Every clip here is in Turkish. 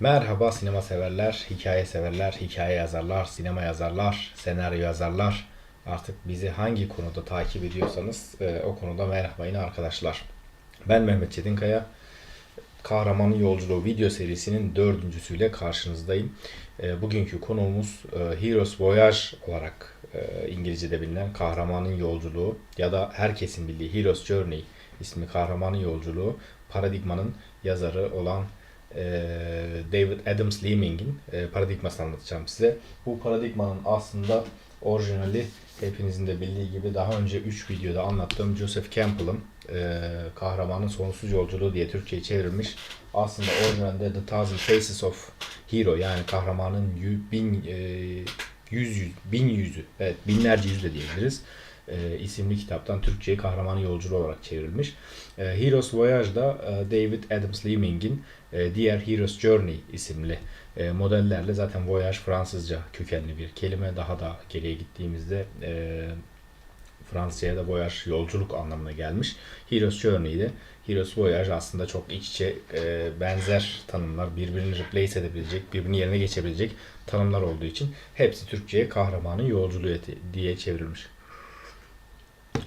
Merhaba sinema severler, hikaye severler, hikaye yazarlar, sinema yazarlar, senaryo yazarlar. Artık bizi hangi konuda takip ediyorsanız e, o konuda merhabayın arkadaşlar. Ben Mehmet Çetinkaya. Kahramanın Yolculuğu video serisinin dördüncüsüyle karşınızdayım. E, bugünkü konuğumuz e, Heroes Voyage olarak e, İngilizce'de bilinen Kahramanın Yolculuğu ya da herkesin bildiği Heroes Journey ismi Kahramanın Yolculuğu paradigmanın yazarı olan David Adams Leeming'in e, paradigmasını anlatacağım size. Bu paradigmanın aslında orijinali hepinizin de bildiği gibi daha önce 3 videoda anlattığım Joseph Campbell'ın e, Kahramanın Sonsuz Yolculuğu diye Türkçe'ye çevrilmiş. Aslında orijinalde The Thousand Faces of Hero yani kahramanın yü, bin, e, yüz, yüz, bin yüzü, evet binlerce yüz de diyebiliriz e, isimli kitaptan Türkçe'ye Kahramanın Yolculuğu olarak çevrilmiş. E, Heroes Voyage'da e, David Adams Leeming'in e, diğer Heroes Journey isimli e, modellerle zaten Voyage Fransızca kökenli bir kelime. Daha da geriye gittiğimizde e, Fransızca'ya da voyage yolculuk anlamına gelmiş. Heroes Journey'de Heroes Voyage aslında çok iç içe e, benzer tanımlar, birbirini replace edebilecek, birbirinin yerine geçebilecek tanımlar olduğu için hepsi Türkçe'ye kahramanın yolculuğu diye çevrilmiş.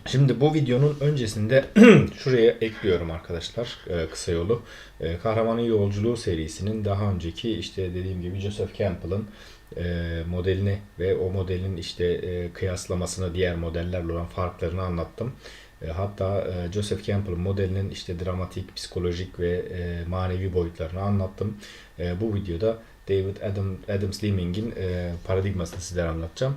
Şimdi bu videonun öncesinde şuraya ekliyorum arkadaşlar e, kısa yolu. E, Kahramanın Yolculuğu serisinin daha önceki işte dediğim gibi Joseph Campbell'ın e, modelini ve o modelin işte e, kıyaslamasını diğer modellerle olan farklarını anlattım. E, Hatta Joseph Campbell modelinin işte dramatik, psikolojik ve manevi boyutlarını anlattım. Bu videoda David Adam, Adams Leeming'in e, paradigmasını sizlere anlatacağım.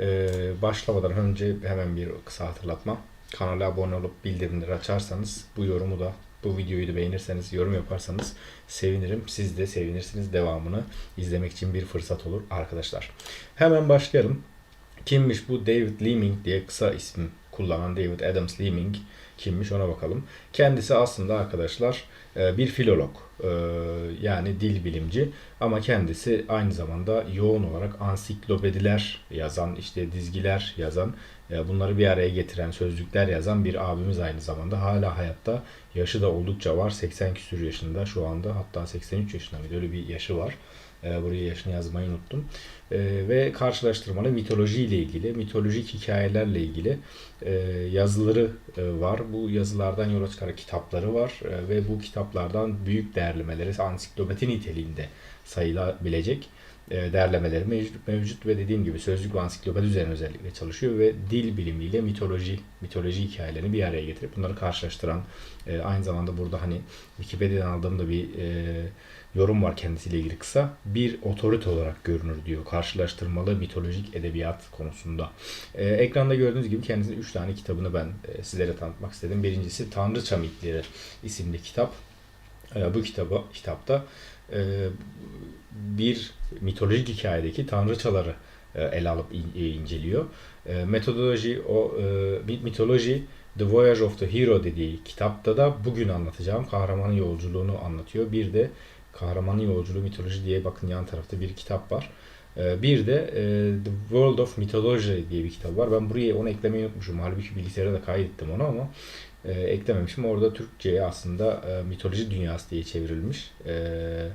E, başlamadan önce hemen bir kısa hatırlatma. Kanala abone olup bildirimleri açarsanız bu yorumu da bu videoyu da beğenirseniz, yorum yaparsanız sevinirim. Siz de sevinirsiniz. Devamını izlemek için bir fırsat olur arkadaşlar. Hemen başlayalım. Kimmiş bu David Leeming diye kısa isim kullanan David Adams Leeming kimmiş ona bakalım. Kendisi aslında arkadaşlar e, bir filolog e, yani dil bilimci ama kendisi aynı zamanda yoğun olarak ansiklopediler yazan işte dizgiler yazan e, bunları bir araya getiren sözlükler yazan bir abimiz aynı zamanda hala hayatta yaşı da oldukça var 80 küsur yaşında şu anda hatta 83 yaşında mıydı öyle bir yaşı var. E, Buraya yaşını yazmayı unuttum. E, ve karşılaştırmalı mitoloji ile ilgili, mitolojik hikayelerle ilgili e, yazıları e, var. Bu yazılardan yola çıkarak kitapları var e, ve bu kitaplardan büyük değerlemeleri ansiklopedi niteliğinde sayılabilecek derlemeleri mevcut, mevcut ve dediğim gibi sözlük ve ansiklopedi üzerine özellikle çalışıyor ve dil bilimiyle mitoloji mitoloji hikayelerini bir araya getirip bunları karşılaştıran e, aynı zamanda burada hani Wikipedia'dan aldığım da bir e, yorum var kendisiyle ilgili kısa. Bir otorite olarak görünür diyor. Karşılaştırmalı mitolojik edebiyat konusunda. Ekranda gördüğünüz gibi kendisinin 3 tane kitabını ben e, sizlere tanıtmak istedim. Birincisi Tanrıça Mitleri isimli kitap. Bu kitaba kitapta e, bir mitolojik hikayedeki tanrıçaları e, ele alıp e, inceliyor. E, metodoloji o mit- mitoloji The Voyage of the Hero dediği kitapta da bugün anlatacağım kahramanın yolculuğunu anlatıyor. Bir de Kahramanın Yolculuğu Mitoloji diye bakın yan tarafta bir kitap var. Bir de The World of Mythology diye bir kitap var. Ben buraya onu eklemeyi unutmuşum. Halbuki bilgisayara da kaydettim onu ama eklememişim. Orada Türkçe'ye aslında mitoloji dünyası diye çevrilmiş. E, e,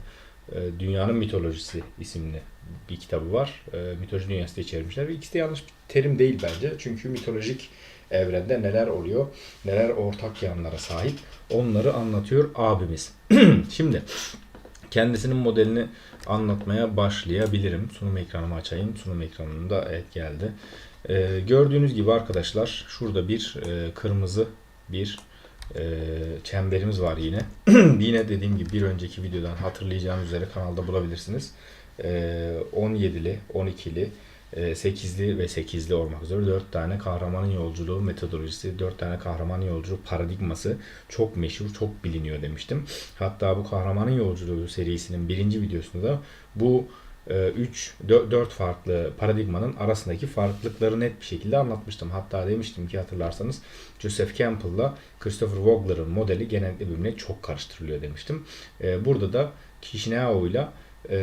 Dünyanın Mitolojisi isimli bir kitabı var. E, mitoloji dünyası diye çevirmişler. Ve ikisi de yanlış bir terim değil bence. Çünkü mitolojik evrende neler oluyor, neler ortak yanlara sahip onları anlatıyor abimiz. Şimdi kendisinin modelini anlatmaya başlayabilirim. Sunum ekranımı açayım. Sunum ekranında evet geldi. Ee, gördüğünüz gibi arkadaşlar şurada bir e, kırmızı bir e, çemberimiz var yine. yine dediğim gibi bir önceki videodan hatırlayacağınız üzere kanalda bulabilirsiniz. E, 17'li, 12'li, e, 8'li ve 8'li olmak üzere 4 tane kahramanın yolculuğu metodolojisi, 4 tane kahramanın yolculuğu paradigması çok meşhur, çok biliniyor demiştim. Hatta bu kahramanın yolculuğu serisinin birinci videosunda bu 3 4 farklı paradigmanın arasındaki farklılıkları net bir şekilde anlatmıştım. Hatta demiştim ki hatırlarsanız Joseph Campbell'la Christopher Vogler'ın modeli genellikle birbirine çok karıştırılıyor demiştim. E, Burada da e,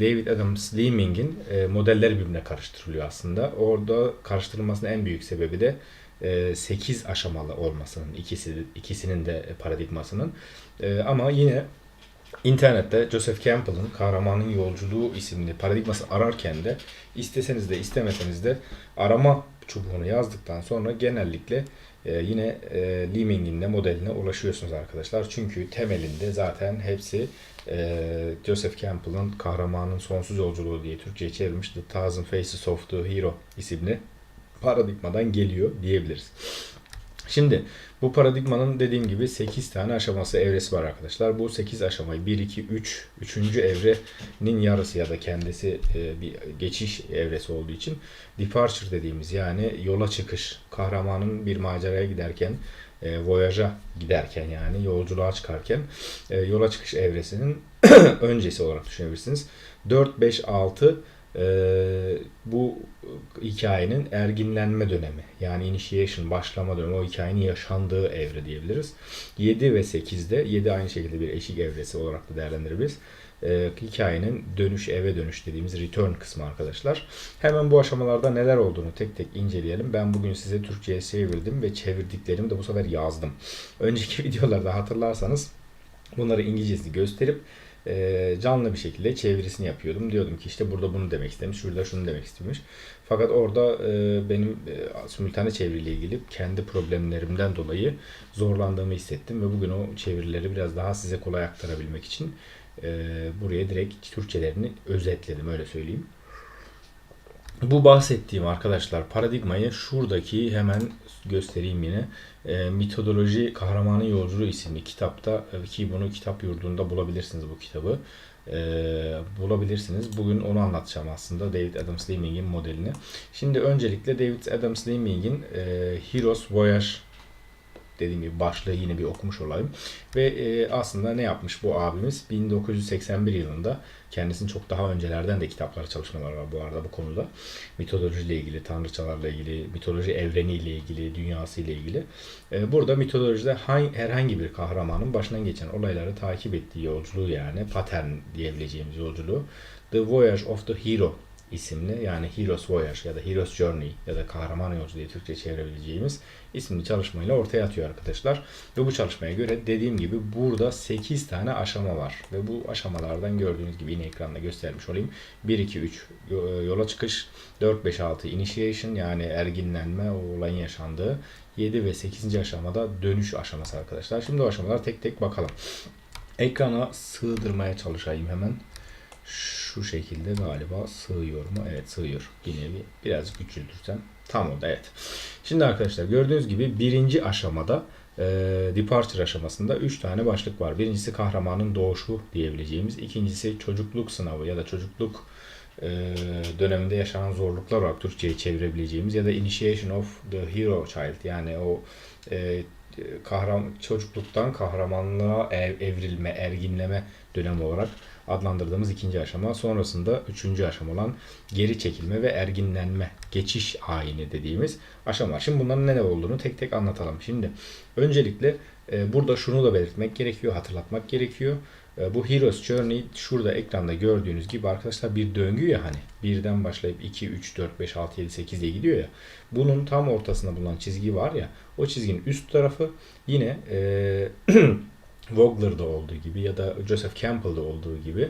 David Adams Leeming'in e, modelleri birbirine karıştırılıyor aslında. Orada karıştırılmasının en büyük sebebi de 8 aşamalı olmasının ikisi ikisinin de paradigmasının. E, Ama yine İnternette Joseph Campbell'ın Kahramanın Yolculuğu isimli paradigması ararken de isteseniz de istemeseniz de arama çubuğunu yazdıktan sonra genellikle e, yine e, Leeming'in modeline ulaşıyorsunuz arkadaşlar. Çünkü temelinde zaten hepsi e, Joseph Campbell'ın Kahramanın Sonsuz Yolculuğu diye Türkçe'ye çevrilmiş The Thousand Faces of the Hero isimli paradigmadan geliyor diyebiliriz. Şimdi bu paradigmanın dediğim gibi 8 tane aşaması, evresi var arkadaşlar. Bu 8 aşamayı 1, 2, 3, 3. evrenin yarısı ya da kendisi e, bir geçiş evresi olduğu için departure dediğimiz yani yola çıkış, kahramanın bir maceraya giderken, e, voyage'a giderken yani yolculuğa çıkarken e, yola çıkış evresinin öncesi olarak düşünebilirsiniz. 4, 5, 6 ee, bu hikayenin erginlenme dönemi yani initiation başlama dönemi o hikayenin yaşandığı evre diyebiliriz. 7 ve 8'de 7 aynı şekilde bir eşik evresi olarak da değerlendirebiliriz. Ee, hikayenin dönüş eve dönüş dediğimiz return kısmı arkadaşlar. Hemen bu aşamalarda neler olduğunu tek tek inceleyelim. Ben bugün size Türkçe'ye çevirdim ve çevirdiklerimi de bu sefer yazdım. Önceki videolarda hatırlarsanız bunları İngilizcesini gösterip e, canlı bir şekilde çevirisini yapıyordum. Diyordum ki işte burada bunu demek istemiş, şurada şunu demek istemiş. Fakat orada e, benim e, simultane çeviriyle ilgili kendi problemlerimden dolayı zorlandığımı hissettim ve bugün o çevirileri biraz daha size kolay aktarabilmek için e, buraya direkt Türkçelerini özetledim öyle söyleyeyim. Bu bahsettiğim arkadaşlar paradigmayı şuradaki hemen göstereyim yine. E, Mitodoloji Kahramanın Yolculuğu isimli kitapta e, ki bunu kitap yurdunda bulabilirsiniz bu kitabı. E, bulabilirsiniz. Bugün onu anlatacağım aslında David Adam Sliming'in modelini. Şimdi öncelikle David Adam Sliming'in e, Heroes Voyage dediğim gibi başlığı yine bir okumuş olayım. Ve e, aslında ne yapmış bu abimiz? 1981 yılında kendisinin çok daha öncelerden de kitapları çalışmalar var bu arada bu konuda. Mitoloji ile ilgili, tanrıçalarla ilgili, mitoloji evreniyle ilgili, dünyası ile ilgili. E, burada mitolojide hangi, herhangi bir kahramanın başından geçen olayları takip ettiği yolculuğu yani pattern diyebileceğimiz yolculuğu The Voyage of the Hero isimli yani Heroes Voyage ya da Heroes Journey ya da Kahraman Yolcu diye Türkçe çevirebileceğimiz isimli çalışmayla ortaya atıyor arkadaşlar. Ve bu çalışmaya göre dediğim gibi burada 8 tane aşama var. Ve bu aşamalardan gördüğünüz gibi yine ekranda göstermiş olayım. 1, 2, 3 yola çıkış, 4, 5, 6 initiation yani erginlenme o olayın yaşandığı. 7 ve 8. aşamada dönüş aşaması arkadaşlar. Şimdi o aşamalar tek tek bakalım. Ekrana sığdırmaya çalışayım hemen şu şekilde galiba sığıyor mu? Evet sığıyor. Yine bir biraz küçültürsem tam oldu evet. Şimdi arkadaşlar gördüğünüz gibi birinci aşamada e, departure aşamasında 3 tane başlık var. Birincisi kahramanın doğuşu diyebileceğimiz. ikincisi çocukluk sınavı ya da çocukluk e, döneminde yaşanan zorluklar olarak Türkçe'ye çevirebileceğimiz ya da initiation of the hero child yani o e, kahram çocukluktan kahramanlığa ev, evrilme, erginleme dönemi olarak adlandırdığımız ikinci aşama. Sonrasında üçüncü aşama olan geri çekilme ve erginlenme, geçiş ayini dediğimiz aşama Şimdi bunların ne olduğunu tek tek anlatalım. Şimdi öncelikle e, burada şunu da belirtmek gerekiyor, hatırlatmak gerekiyor. E, bu Heroes Journey şurada ekranda gördüğünüz gibi arkadaşlar bir döngü ya hani birden başlayıp 2, 3, 4, 5, 6, 7, 8 diye gidiyor ya. Bunun tam ortasında bulunan çizgi var ya o çizginin üst tarafı yine e, Vogler'da olduğu gibi ya da Joseph Campbell'da olduğu gibi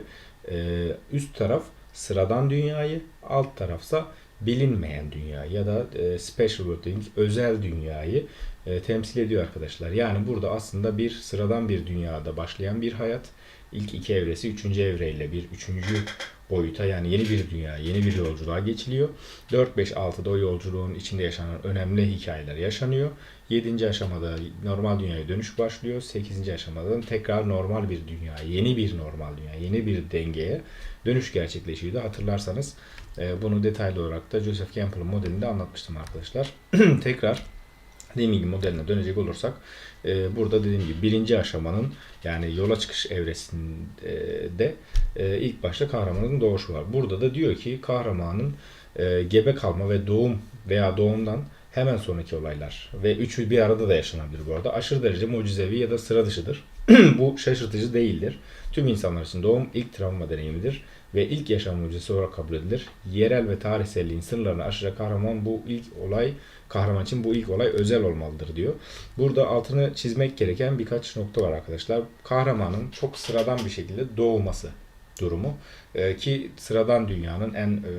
e, üst taraf sıradan dünyayı, alt tarafsa bilinmeyen dünya ya da e, special world özel dünyayı e, temsil ediyor arkadaşlar. Yani burada aslında bir sıradan bir dünyada başlayan bir hayat ilk iki evresi üçüncü evreyle bir üçüncü boyuta yani yeni bir dünya, yeni bir yolculuğa geçiliyor. 4, 5, 6'da o yolculuğun içinde yaşanan önemli hikayeler yaşanıyor. 7. aşamada normal dünyaya dönüş başlıyor. 8. aşamada tekrar normal bir dünya, yeni bir normal dünya, yeni bir dengeye dönüş gerçekleşiyordu. Hatırlarsanız e, bunu detaylı olarak da Joseph Campbell'ın modelinde anlatmıştım arkadaşlar. tekrar Deming modeline dönecek olursak e, burada dediğim gibi birinci aşamanın yani yola çıkış evresinde e, ilk başta kahramanın doğuşu var. Burada da diyor ki kahramanın e, gebe kalma ve doğum veya doğumdan hemen sonraki olaylar ve üçü bir arada da yaşanabilir bu arada. Aşırı derece mucizevi ya da sıra dışıdır. Bu şaşırtıcı değildir. Tüm insanlar için doğum ilk travma deneyimidir ve ilk yaşam mucizesi olarak kabul edilir. Yerel ve tarihselliğin sınırlarını aşacak kahraman bu ilk olay kahraman için bu ilk olay özel olmalıdır diyor. Burada altını çizmek gereken birkaç nokta var arkadaşlar. Kahramanın çok sıradan bir şekilde doğması durumu Ee, ki sıradan dünyanın en e,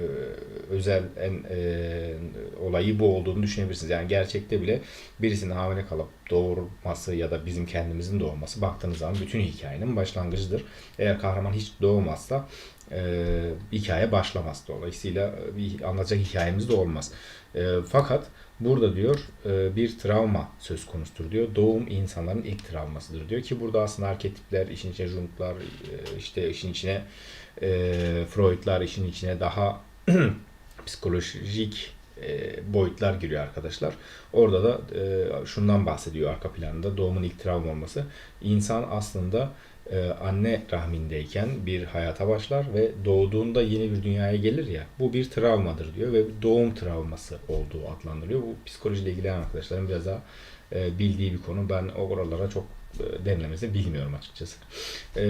özel en e, olayı bu olduğunu düşünebilirsiniz. Yani gerçekte bile birisinin hamile kalıp doğurması ya da bizim kendimizin doğması baktığınız zaman bütün hikayenin başlangıcıdır. Eğer kahraman hiç doğmazsa e, hikaye başlamaz. Dolayısıyla bir anlatacak hikayemiz de olmaz. E, fakat burada diyor e, bir travma söz konusudur diyor. Doğum insanların ilk travmasıdır diyor ki burada aslında arketipler, işin içine Jung'lar, e, işte işin içine e, Freud'lar, işin içine daha psikolojik e, boyutlar giriyor arkadaşlar. Orada da e, şundan bahsediyor arka planda doğumun ilk travma olması. İnsan aslında e, anne rahmindeyken bir hayata başlar ve doğduğunda yeni bir dünyaya gelir ya bu bir travmadır diyor ve doğum travması olduğu adlandırılıyor. Bu psikolojiyle ilgilenen arkadaşların biraz daha e, bildiği bir konu. Ben oralara çok e, derinlemesine bilmiyorum açıkçası. E,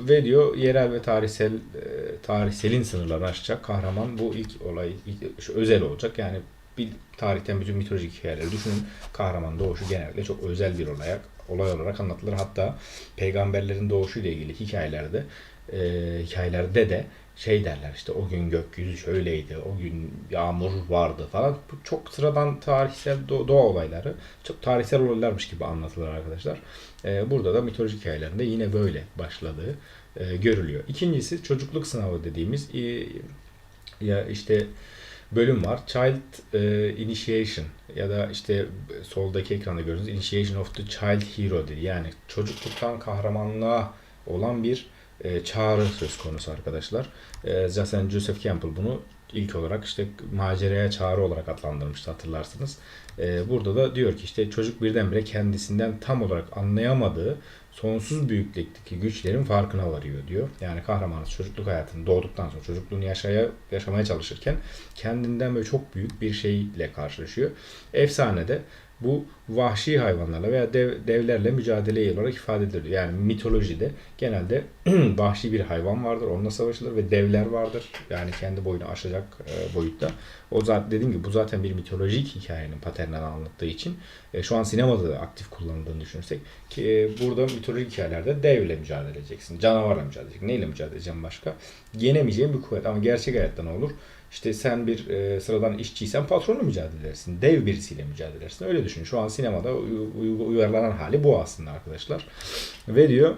ve diyor yerel ve tarihsel e, tarihselin sınırlarını aşacak kahraman bu ilk olay ilk- şu özel olacak. Yani bir tarihten bütün mitolojik hikayeleri düşünün. Kahraman doğuşu genellikle çok özel bir olay, olay olarak anlatılır. Hatta peygamberlerin doğuşu ile ilgili hikayelerde e, hikayelerde de şey derler işte o gün gökyüzü şöyleydi, o gün yağmur vardı falan. Bu çok sıradan tarihsel do- doğa olayları. Çok tarihsel olaylarmış gibi anlatılır arkadaşlar. E, burada da mitolojik hikayelerinde yine böyle başladığı e, görülüyor. İkincisi çocukluk sınavı dediğimiz e, ya işte bölüm var. Child e, Initiation ya da işte soldaki ekranda gördüğünüz Initiation of the Child Hero dedi. Yani çocukluktan kahramanlığa olan bir çağrı söz konusu arkadaşlar. Zaten Joseph Campbell bunu ilk olarak işte maceraya çağrı olarak adlandırmıştı hatırlarsınız. E, burada da diyor ki işte çocuk birdenbire kendisinden tam olarak anlayamadığı sonsuz büyüklükteki güçlerin farkına varıyor diyor. Yani kahramanımız çocukluk hayatını doğduktan sonra çocukluğunu yaşaya, yaşamaya çalışırken kendinden böyle çok büyük bir şeyle karşılaşıyor. Efsanede bu vahşi hayvanlarla veya dev, devlerle mücadele olarak ifade edilir. Yani mitolojide genelde vahşi bir hayvan vardır, onunla savaşılır ve devler vardır. Yani kendi boyunu aşacak e, boyutta. O zaten dediğim gibi bu zaten bir mitolojik hikayenin paterninden anlattığı için e, şu an sinemada da aktif kullanıldığını düşünürsek ki e, burada mitolojik hikayelerde devle mücadele edeceksin, canavarla mücadele edeceksin, neyle mücadele edeceksin başka? Yenemeyeceğin bir kuvvet ama gerçek hayatta ne olur? İşte sen bir e, sıradan işçiysen patronla mücadele edersin. Dev birisiyle mücadele edersin. Öyle düşün. Şu an sinemada uy- uy- uyarlanan hali bu aslında arkadaşlar. Ve diyor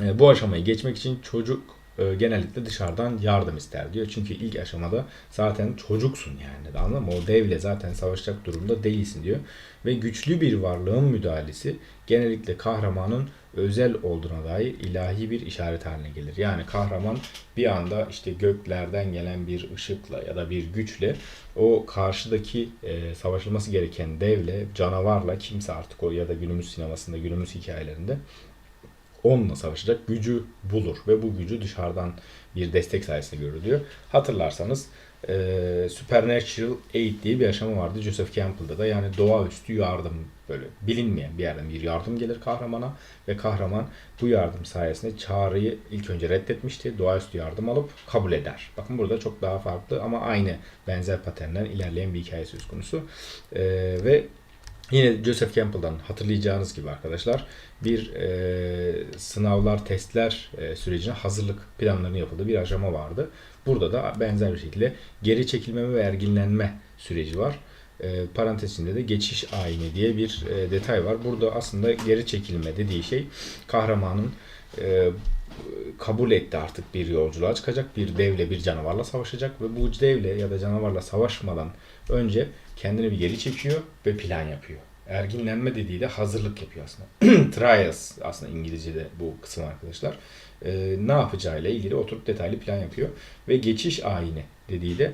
e, bu aşamayı geçmek için çocuk e, genellikle dışarıdan yardım ister diyor. Çünkü ilk aşamada zaten çocuksun yani. Anladın mı? O devle zaten savaşacak durumda değilsin diyor. Ve güçlü bir varlığın müdahalesi genellikle kahramanın özel olduğuna dair ilahi bir işaret haline gelir. Yani kahraman bir anda işte göklerden gelen bir ışıkla ya da bir güçle o karşıdaki e, savaşılması gereken devle, canavarla kimse artık o ya da günümüz sinemasında, günümüz hikayelerinde onunla savaşacak gücü bulur ve bu gücü dışarıdan bir destek sayesinde görür diyor. Hatırlarsanız e, Supernatural Aid diye bir aşama vardı Joseph Campbell'da da yani doğaüstü yardım böyle bilinmeyen bir yerden bir yardım gelir kahramana ve kahraman bu yardım sayesinde çağrıyı ilk önce reddetmişti. Doğaüstü yardım alıp kabul eder. Bakın burada çok daha farklı ama aynı benzer paternden ilerleyen bir hikaye söz konusu. E, ve Yine Joseph Campbell'dan hatırlayacağınız gibi arkadaşlar bir e, sınavlar, testler e, sürecine hazırlık planlarının yapıldığı bir aşama vardı. Burada da benzer bir şekilde geri çekilmeme ve erginlenme süreci var. E, parantez içinde de geçiş ayini diye bir e, detay var. Burada aslında geri çekilme dediği şey kahramanın e, kabul etti artık bir yolculuğa çıkacak. Bir devle bir canavarla savaşacak ve bu devle ya da canavarla savaşmadan önce kendini bir geri çekiyor ve plan yapıyor. Erginlenme dediği de hazırlık yapıyor aslında. Trials aslında İngilizce'de bu kısım arkadaşlar. Ee, ne yapacağıyla ilgili oturup detaylı plan yapıyor. Ve geçiş ayini dediği de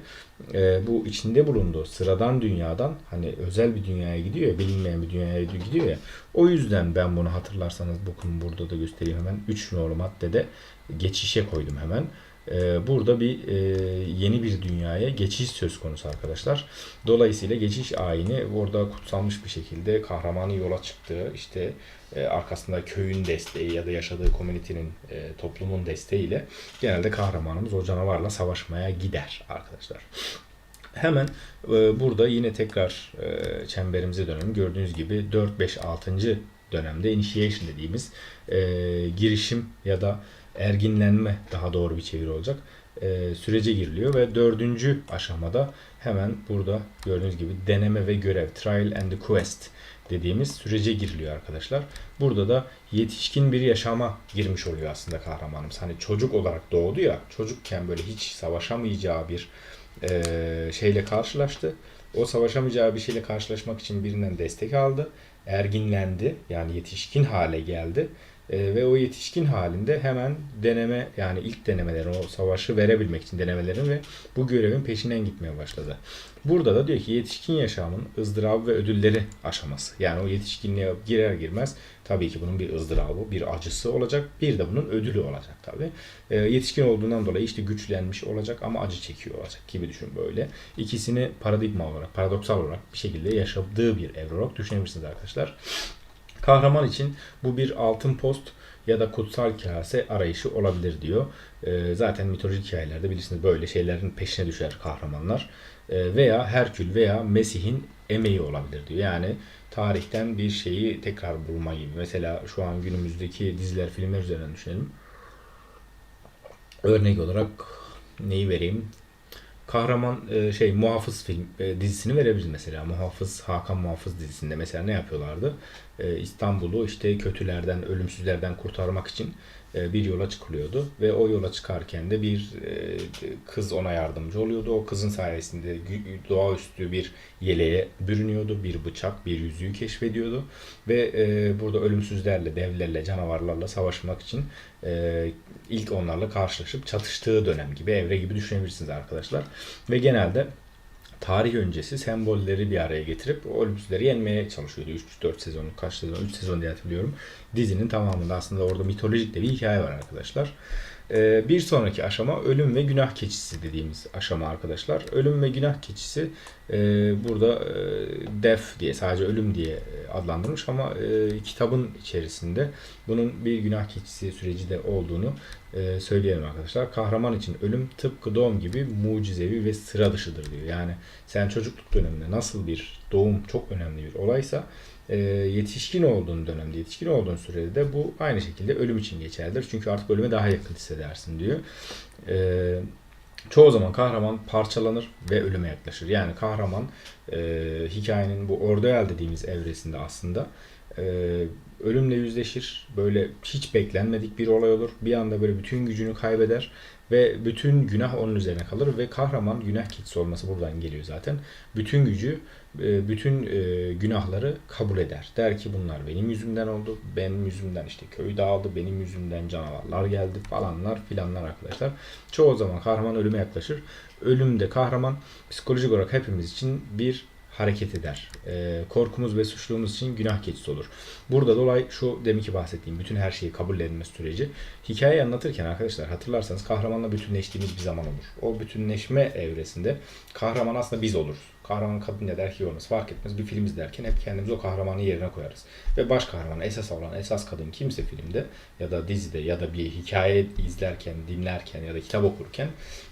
e, bu içinde bulunduğu sıradan dünyadan hani özel bir dünyaya gidiyor ya bilinmeyen bir dünyaya gidiyor ya. O yüzden ben bunu hatırlarsanız bakın burada da göstereyim hemen 3 numaralı maddede geçişe koydum hemen. E, burada bir e, yeni bir dünyaya geçiş söz konusu arkadaşlar. Dolayısıyla geçiş ayini burada kutsanmış bir şekilde kahramanın yola çıktığı işte e, arkasında köyün desteği ya da yaşadığı komünitenin e, toplumun desteğiyle genelde kahramanımız o canavarla savaşmaya gider arkadaşlar. Hemen burada yine tekrar çemberimize dönelim. Gördüğünüz gibi 4, 5, 6. dönemde initiation dediğimiz girişim ya da erginlenme daha doğru bir çeviri olacak. E, sürece giriliyor ve dördüncü aşamada hemen burada gördüğünüz gibi deneme ve görev, trial and the quest dediğimiz sürece giriliyor arkadaşlar. Burada da yetişkin bir yaşama girmiş oluyor aslında kahramanımız. Hani çocuk olarak doğdu ya, çocukken böyle hiç savaşamayacağı bir e, şeyle karşılaştı. O savaşamayacağı bir şeyle karşılaşmak için birinden destek aldı. Erginlendi yani yetişkin hale geldi. E, ve o yetişkin halinde hemen deneme yani ilk denemelerin o savaşı verebilmek için denemelerin ve bu görevin peşinden gitmeye başladı. Burada da diyor ki yetişkin yaşamın ızdırabı ve ödülleri aşaması. Yani o yetişkinliğe girer girmez tabii ki bunun bir ızdırabı, bir acısı olacak. Bir de bunun ödülü olacak tabii. E, yetişkin olduğundan dolayı işte güçlenmiş olacak ama acı çekiyor olacak gibi düşün böyle. İkisini paradigma olarak, paradoksal olarak bir şekilde yaşadığı bir evre olarak düşünebilirsiniz arkadaşlar. Kahraman için bu bir altın post ya da kutsal kase arayışı olabilir diyor. E, zaten mitolojik hikayelerde bilirsiniz böyle şeylerin peşine düşer kahramanlar. E, veya Herkül veya Mesih'in emeği olabilir diyor. Yani tarihten bir şeyi tekrar bulma gibi. Mesela şu an günümüzdeki diziler, filmler üzerinden düşünelim. Örnek olarak neyi vereyim? Kahraman e, şey Muhafız film e, dizisini verebiliriz mesela. Muhafız Hakan Muhafız dizisinde mesela ne yapıyorlardı? E, İstanbul'u işte kötülerden, ölümsüzlerden kurtarmak için e, bir yola çıkılıyordu ve o yola çıkarken de bir e, kız ona yardımcı oluyordu. O kızın sayesinde doğaüstü bir yeleğe bürünüyordu, bir bıçak, bir yüzüğü keşfediyordu ve burada ölümsüzlerle, devlerle, canavarlarla savaşmak için ilk onlarla karşılaşıp çatıştığı dönem gibi, evre gibi düşünebilirsiniz arkadaşlar. Ve genelde tarih öncesi sembolleri bir araya getirip o ölümsüzleri yenmeye çalışıyordu. 3-4 sezon, kaç sezon, 3 sezon diye hatırlıyorum. Dizinin tamamında aslında orada mitolojik de bir hikaye var arkadaşlar. Ee, bir sonraki aşama ölüm ve günah keçisi dediğimiz aşama arkadaşlar. Ölüm ve günah keçisi e, burada e, def diye sadece ölüm diye adlandırılmış ama e, kitabın içerisinde bunun bir günah keçisi süreci de olduğunu e, söyleyelim arkadaşlar. Kahraman için ölüm tıpkı doğum gibi mucizevi ve sıra dışıdır diyor. Yani sen çocukluk döneminde nasıl bir doğum çok önemli bir olaysa e, yetişkin olduğun dönemde, yetişkin olduğun sürede de bu aynı şekilde ölüm için geçerlidir. Çünkü artık ölüme daha yakın hissedersin diyor. E, çoğu zaman kahraman parçalanır ve ölüme yaklaşır. Yani kahraman e, hikayenin bu Ordoel dediğimiz evresinde aslında e, ölümle yüzleşir. Böyle hiç beklenmedik bir olay olur. Bir anda böyle bütün gücünü kaybeder ve bütün günah onun üzerine kalır ve kahraman günah keçisi olması buradan geliyor zaten. Bütün gücü, e, bütün e, günahları kabul eder. Der ki bunlar benim yüzümden oldu. Benim yüzümden işte köy dağıldı. Benim yüzümden canavarlar geldi falanlar filanlar arkadaşlar. Çoğu zaman kahraman ölüme yaklaşır. Ölümde kahraman psikolojik olarak hepimiz için bir hareket eder. E, korkumuz ve suçluğumuz için günah keçisi olur. Burada dolay şu deminki bahsettiğim bütün her şeyi kabul edilme süreci. Hikayeyi anlatırken arkadaşlar hatırlarsanız kahramanla bütünleştiğimiz bir zaman olur. O bütünleşme evresinde kahraman aslında biz oluruz. Kahraman kadın ya da erkek olması fark etmez. Bir film izlerken hep kendimizi o kahramanın yerine koyarız. Ve baş kahraman esas olan esas kadın kimse filmde ya da dizide ya da bir hikaye izlerken, dinlerken ya da kitap okurken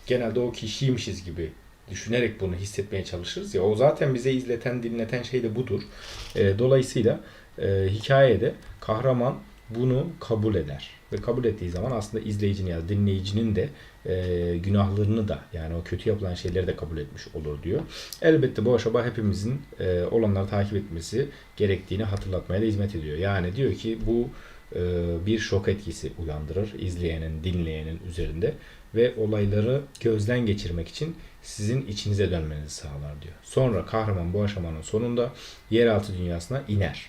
genelde o kişiymişiz gibi düşünerek bunu hissetmeye çalışırız ya o zaten bize izleten dinleten şey de budur. E, dolayısıyla e, hikayede kahraman bunu kabul eder ve kabul ettiği zaman aslında izleyicinin ya dinleyicinin de e, günahlarını da yani o kötü yapılan şeyleri de kabul etmiş olur diyor. Elbette bu aşama hepimizin e, olanları takip etmesi gerektiğini hatırlatmaya da hizmet ediyor. Yani diyor ki bu bir şok etkisi uyandırır izleyenin, dinleyenin üzerinde ve olayları gözden geçirmek için sizin içinize dönmenizi sağlar diyor. Sonra kahraman bu aşamanın sonunda yeraltı dünyasına iner.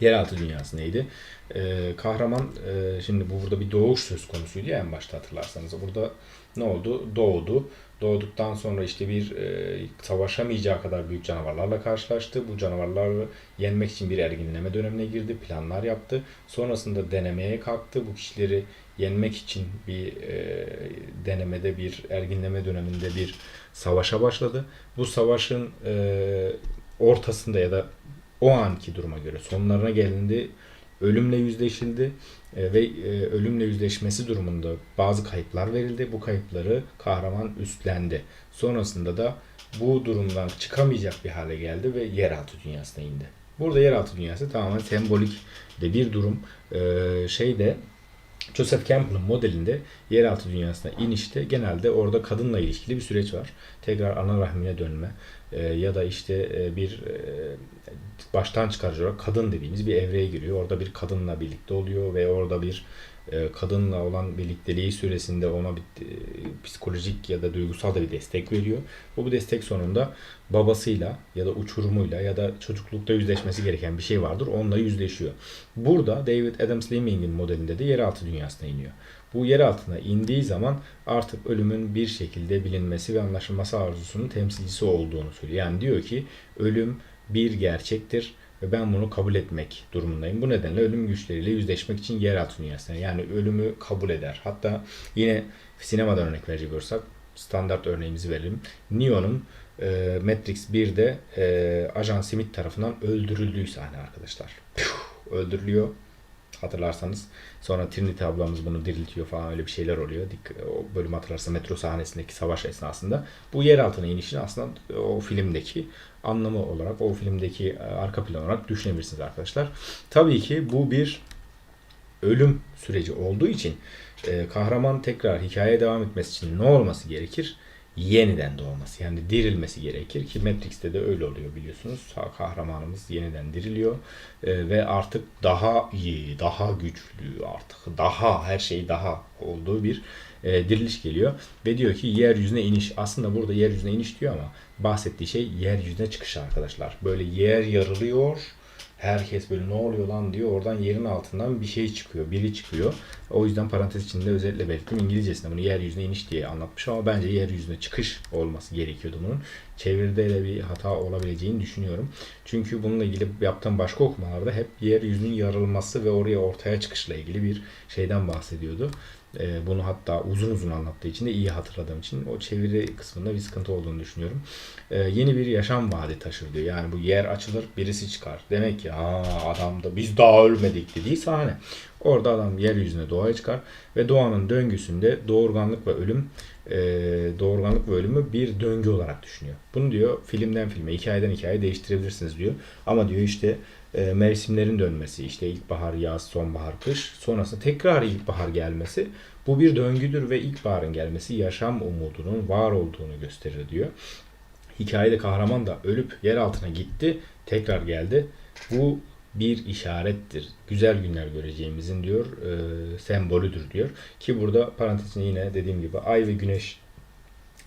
Yeraltı dünyası neydi? Ee, kahraman e, şimdi bu burada bir doğuş söz konusuydu ya en başta hatırlarsanız. Burada ne oldu? Doğdu. Doğduktan sonra işte bir e, savaşamayacağı kadar büyük canavarlarla karşılaştı. Bu canavarları yenmek için bir erginleme dönemine girdi. Planlar yaptı. Sonrasında denemeye kalktı. Bu kişileri yenmek için bir e, denemede bir erginleme döneminde bir savaşa başladı. Bu savaşın e, ortasında ya da o anki duruma göre sonlarına gelindi. Ölümle yüzleşildi e, ve e, ölümle yüzleşmesi durumunda bazı kayıplar verildi. Bu kayıpları kahraman üstlendi. Sonrasında da bu durumdan çıkamayacak bir hale geldi ve yeraltı dünyasına indi. Burada yeraltı dünyası tamamen sembolik de bir durum. Ee, şeyde Joseph Campbell'ın modelinde yeraltı dünyasına inişte genelde orada kadınla ilişkili bir süreç var. Tekrar ana rahmine dönme e, ya da işte e, bir e, baştan çıkarıcı olarak kadın dediğimiz bir evreye giriyor. Orada bir kadınla birlikte oluyor ve orada bir e, kadınla olan birlikteliği süresinde ona bir e, psikolojik ya da duygusal da bir destek veriyor. Bu, bu destek sonunda babasıyla ya da uçurumuyla ya da çocuklukta yüzleşmesi gereken bir şey vardır. Onunla yüzleşiyor. Burada David Adams Leming'in modelinde de yeraltı dünyasına iniyor. Bu yer altına indiği zaman artık ölümün bir şekilde bilinmesi ve anlaşılması arzusunun temsilcisi olduğunu söylüyor. Yani diyor ki ölüm bir gerçektir ve ben bunu kabul etmek durumundayım. Bu nedenle ölüm güçleriyle yüzleşmek için yeraltı dünyasına yani ölümü kabul eder. Hatta yine sinemadan örnek verecek olursak standart örneğimizi verelim. Neo'nun e, Matrix 1'de e, Ajan Smith tarafından öldürüldüğü sahne arkadaşlar. Puh, öldürülüyor hatırlarsanız. Sonra Trinity ablamız bunu diriltiyor falan öyle bir şeyler oluyor. O bölüm hatırlarsa metro sahnesindeki savaş esnasında. Bu yer altına inişini aslında o filmdeki anlamı olarak, o filmdeki e, arka plan olarak düşünebilirsiniz arkadaşlar. Tabii ki bu bir ölüm süreci olduğu için e, kahraman tekrar hikayeye devam etmesi için ne olması gerekir? Yeniden doğması yani dirilmesi gerekir ki Matrix'te de öyle oluyor biliyorsunuz. Kahramanımız yeniden diriliyor e, ve artık daha iyi, daha güçlü artık daha her şey daha olduğu bir e, diriliş geliyor ve diyor ki yeryüzüne iniş. Aslında burada yeryüzüne iniş diyor ama bahsettiği şey yeryüzüne çıkış arkadaşlar. Böyle yer yarılıyor herkes böyle ne oluyor lan diyor. Oradan yerin altından bir şey çıkıyor. Biri çıkıyor. O yüzden parantez içinde özellikle belirttim. İngilizcesinde bunu yeryüzüne iniş diye anlatmış ama bence yeryüzüne çıkış olması gerekiyordu bunun. Çeviride de bir hata olabileceğini düşünüyorum. Çünkü bununla ilgili yaptığım başka okumalarda hep yeryüzünün yarılması ve oraya ortaya çıkışla ilgili bir şeyden bahsediyordu. E, bunu hatta uzun uzun anlattığı için de iyi hatırladığım için o çeviri kısmında bir sıkıntı olduğunu düşünüyorum. E, yeni bir yaşam vaadi taşır diyor. Yani bu yer açılır birisi çıkar. Demek ki Aa, adam da biz daha ölmedik dediği sahne. Orada adam yeryüzüne doğaya çıkar ve doğanın döngüsünde doğurganlık ve ölüm e, doğurganlık ve ölümü bir döngü olarak düşünüyor. Bunu diyor filmden filme, hikayeden hikayeye değiştirebilirsiniz diyor. Ama diyor işte e, mevsimlerin dönmesi, işte ilkbahar, yaz, sonbahar, kış, sonrasında tekrar ilkbahar gelmesi bu bir döngüdür ve ilkbaharın gelmesi yaşam umudunun var olduğunu gösterir diyor. Hikayede kahraman da ölüp yer altına gitti, tekrar geldi. Bu bir işarettir. Güzel günler göreceğimizin diyor e, sembolüdür diyor. Ki burada parantezine yine dediğim gibi ay ve güneş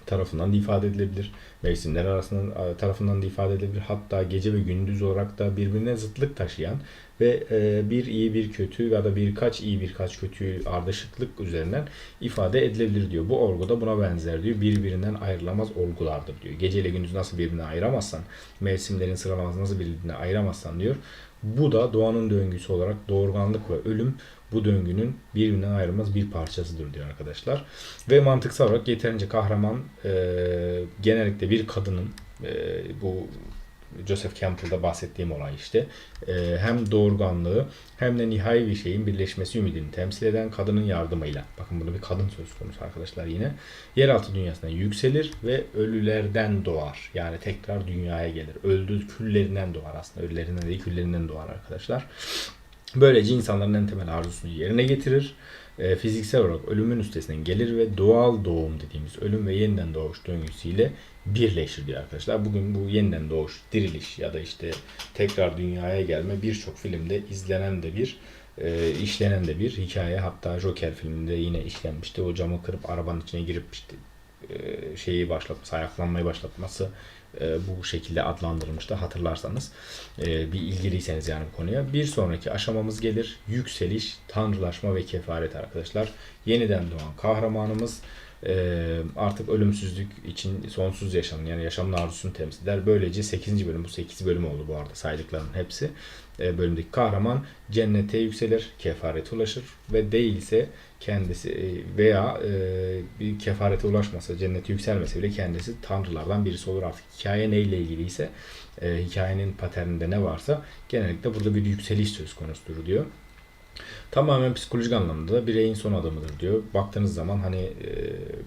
tarafından da ifade edilebilir. Mevsimler arasından tarafından da ifade edilebilir. Hatta gece ve gündüz olarak da birbirine zıtlık taşıyan ve e, bir iyi bir kötü ya da birkaç iyi birkaç kötü ardışıklık üzerinden ifade edilebilir diyor. Bu olgu da buna benzer diyor. Birbirinden ayrılamaz olgulardır diyor. Gece ile gündüz nasıl birbirine ayıramazsan, mevsimlerin sıralaması nasıl birbirine ayıramazsan diyor. Bu da doğanın döngüsü olarak doğurganlık ve ölüm bu döngünün birbirinden ayrılmaz bir parçasıdır diyor arkadaşlar. Ve mantıksal olarak yeterince kahraman e, genellikle bir kadının e, bu Joseph Campbell'da bahsettiğim olay işte. E, hem doğurganlığı hem de nihai bir şeyin birleşmesi ümidini temsil eden kadının yardımıyla. Bakın burada bir kadın söz konusu arkadaşlar yine. Yeraltı dünyasına yükselir ve ölülerden doğar. Yani tekrar dünyaya gelir. Öldü küllerinden doğar aslında. Ölülerinden değil küllerinden doğar arkadaşlar. Böylece insanların en temel arzusunu yerine getirir. E, fiziksel olarak ölümün üstesinden gelir ve doğal doğum dediğimiz ölüm ve yeniden doğuş döngüsüyle birleşir diyor arkadaşlar. Bugün bu yeniden doğuş, diriliş ya da işte tekrar dünyaya gelme birçok filmde izlenen de bir e, işlenen de bir hikaye. Hatta Joker filminde yine işlenmişti. O camı kırıp arabanın içine girip işte e, şeyi başlatması, ayaklanmayı başlatması bu şekilde adlandırılmıştı hatırlarsanız e, bir ilgiliyseniz yani bu konuya. Bir sonraki aşamamız gelir. Yükseliş, tanrılaşma ve kefaret arkadaşlar. Yeniden doğan kahramanımız e, artık ölümsüzlük için sonsuz yaşamın yani yaşamın arzusunu temsil eder. Böylece 8. bölüm bu 8 bölüm oldu bu arada saydıklarının hepsi. bölümdeki kahraman cennete yükselir, kefarete ulaşır ve değilse kendisi e, veya e, bir kefarete ulaşmasa, cennete yükselmese bile kendisi tanrılardan birisi olur artık. Hikaye neyle ilgiliyse, e, hikayenin paterninde ne varsa genellikle burada bir yükseliş söz konusudur diyor. Tamamen psikolojik anlamda da bireyin son adımıdır diyor. Baktığınız zaman hani e,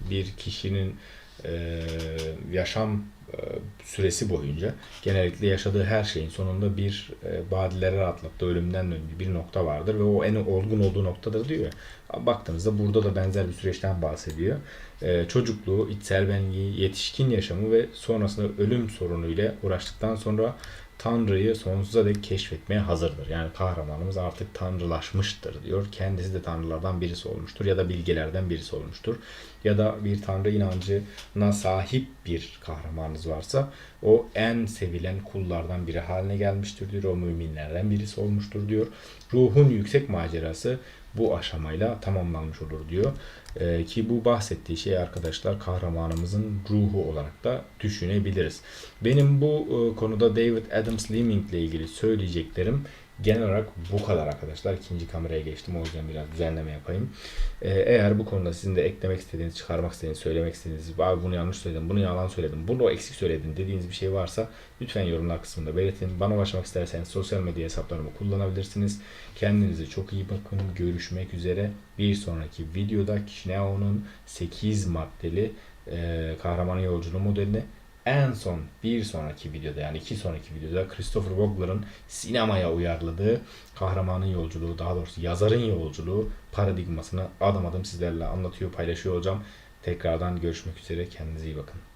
bir kişinin e, yaşam süresi boyunca genellikle yaşadığı her şeyin sonunda bir e, badileri atlattı, ölümden döndüğü bir nokta vardır ve o en olgun olduğu noktadır diyor. Baktığınızda burada da benzer bir süreçten bahsediyor. E, çocukluğu, içsel benliği, yetişkin yaşamı ve sonrasında ölüm sorunuyla uğraştıktan sonra Tanrı'yı sonsuza dek keşfetmeye hazırdır. Yani kahramanımız artık tanrılaşmıştır diyor. Kendisi de tanrılardan birisi olmuştur ya da bilgelerden birisi olmuştur. Ya da bir tanrı inancına sahip bir kahramanınız varsa o en sevilen kullardan biri haline gelmiştir diyor. O müminlerden birisi olmuştur diyor. Ruhun yüksek macerası bu aşamayla tamamlanmış olur diyor. Ee, ki bu bahsettiği şey arkadaşlar kahramanımızın ruhu olarak da düşünebiliriz. Benim bu e, konuda David Adams Liming ile ilgili söyleyeceklerim genel olarak bu kadar arkadaşlar. İkinci kameraya geçtim o yüzden biraz düzenleme yapayım. Ee, eğer bu konuda sizin de eklemek istediğiniz, çıkarmak istediğiniz, söylemek istediğiniz, abi bunu yanlış söyledim, bunu yalan söyledim, bunu eksik söyledim dediğiniz bir şey varsa lütfen yorumlar kısmında belirtin. Bana ulaşmak isterseniz sosyal medya hesaplarımı kullanabilirsiniz. Kendinize çok iyi bakın. Görüşmek üzere. Bir sonraki videoda Kişneo'nun 8 maddeli e, kahraman yolculuğu modelini en son bir sonraki videoda yani iki sonraki videoda Christopher Vogler'ın sinemaya uyarladığı kahramanın yolculuğu daha doğrusu yazarın yolculuğu paradigmasını adım adım sizlerle anlatıyor paylaşıyor olacağım. Tekrardan görüşmek üzere kendinize iyi bakın.